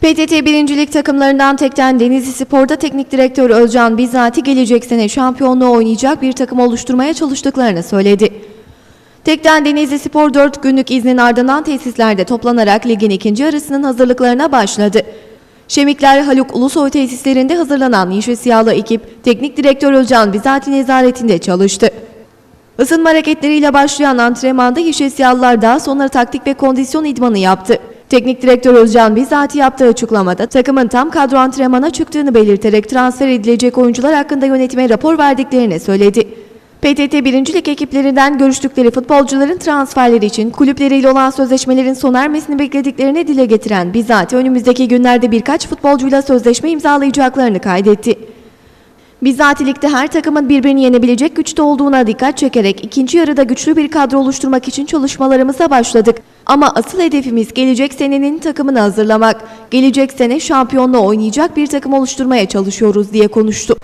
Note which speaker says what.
Speaker 1: PTT 1. Lig takımlarından tekten Denizli Spor'da teknik direktör Özcan Bizzati gelecek sene şampiyonluğu oynayacak bir takım oluşturmaya çalıştıklarını söyledi. Tekten Denizli Spor 4 günlük iznin ardından tesislerde toplanarak ligin ikinci yarısının hazırlıklarına başladı. Şemikler Haluk Ulusoy tesislerinde hazırlanan Yeşil Siyahlı ekip teknik direktör Özcan Bizzati nezaretinde çalıştı. Isınma hareketleriyle başlayan antrenmanda Yeşil Siyahlılar daha sonra taktik ve kondisyon idmanı yaptı. Teknik direktör Özcan bizzati yaptığı açıklamada takımın tam kadro antrenmana çıktığını belirterek transfer edilecek oyuncular hakkında yönetime rapor verdiklerini söyledi. PTT 1. Lig ekiplerinden görüştükleri futbolcuların transferleri için kulüpleriyle olan sözleşmelerin sona ermesini beklediklerini dile getiren bizzati önümüzdeki günlerde birkaç futbolcuyla sözleşme imzalayacaklarını kaydetti. Bizzat ligde her takımın birbirini yenebilecek güçte olduğuna dikkat çekerek ikinci yarıda güçlü bir kadro oluşturmak için çalışmalarımıza başladık. Ama asıl hedefimiz gelecek senenin takımını hazırlamak. Gelecek sene şampiyonla oynayacak bir takım oluşturmaya çalışıyoruz diye konuştu.